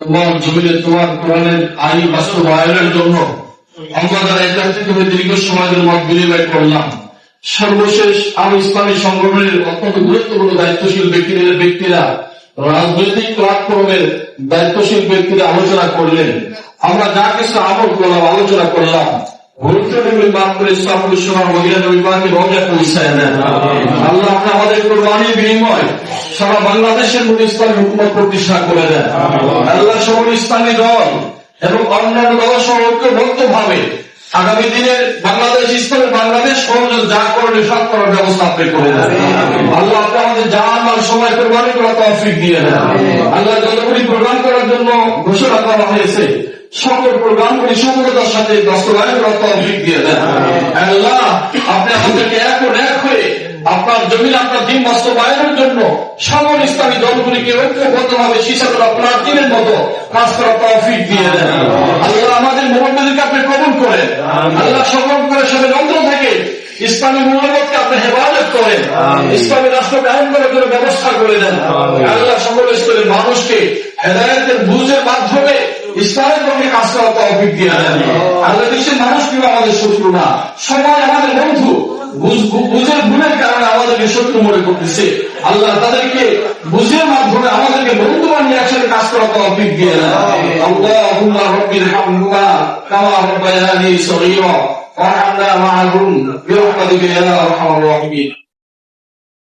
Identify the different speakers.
Speaker 1: তোমার জমিনে তোমার কোরআনের আইন জন্য আমরা হয়ে দীর্ঘ সময়ের মত বিনিময় করলাম। সর্বশেষ আমি ইসলামী সংগঠনের অত্যন্ত গুরুত্বপূর্ণ দায়িত্বশীল ব্যক্তিদের ব্যক্তিরা রাজনৈতিক প্ল্যাটফর্মের দায়িত্বশীল ব্যক্তিরা আলোচনা করলেন। আমরা যা কিছু আমল করলাম আলোচনা করলাম। করে ইসলামুল ইসলাম মহিলা পাকে রোজা পৌঁছায় দেন। আল্লাহ আমাদের সারা বাংলাদেশের মধ্যে ইসলামী হুকুমত প্রতিষ্ঠা করে দেন। আল্লাহ। সকল ইসলামী দল এবং অন্যান্য দল সহ ঐক্যবদ্ধ ভাবে আগামী দিনের বাংলাদেশ ইসলামের বাংলাদেশ সহযোগ যা করণে সব করার ব্যবস্থা আপনি করে দেন। আল্লাহ আপনি আমাদের জান আর সময় কোরবানি করা তৌফিক দিয়ে দেন। আল্লাহ যতগুলি প্রোগ্রাম করার জন্য ঘোষণা করা হয়েছে সকল প্রোগ্রামগুলি সফলতার সাথে বাস্তবায়ন করার তৌফিক দিয়ে দেন। আল্লাহ আপনি আমাদেরকে ও এক আপনার জমিন আপনার দিন বাস্তবায়নের জন্য সকল ইসলামী দলগুলিকে ঐক্যবদ্ধভাবে শিশাদুল আপনার দিনের মতো কাজ করার তৌফিক দিয়ে দেন। আল্লাহ। আমাদের মোহাম্মদকে আপনি কবুল করেন। আল্লাহ সকল করে সবে যন্ত্র থেকে ইসলামী মূল্যবোধকে আপনি হেফাজত করেন। ইসলামী রাষ্ট্র কায়ন করার জন্য ব্যবস্থা করে দেন। আল্লাহ সকল স্তরের মানুষকে হেদায়তের বুঝের মাধ্যমে ইসলামের পক্ষে কাজ করার তৌফিক দিয়ে দেন। আল্লাহ দেশের মানুষ কিন্তু আমাদের শত্রু না সবাই আমাদের তাদেরকে শত্রু মনে করতেছে। আল্লাহ তাদেরকে বুঝের মাধ্যমে আমাদেরকে বন্ধু নিয়ে একসাথে কাজ করা তৌফিক দিয়ে আল্লাহুম্মা কামা রাব্বায়ানি সগীরা ওয়া হামদা মা'হুম বিরহমাতিকা ইয়া আরহামার রাহিমিন।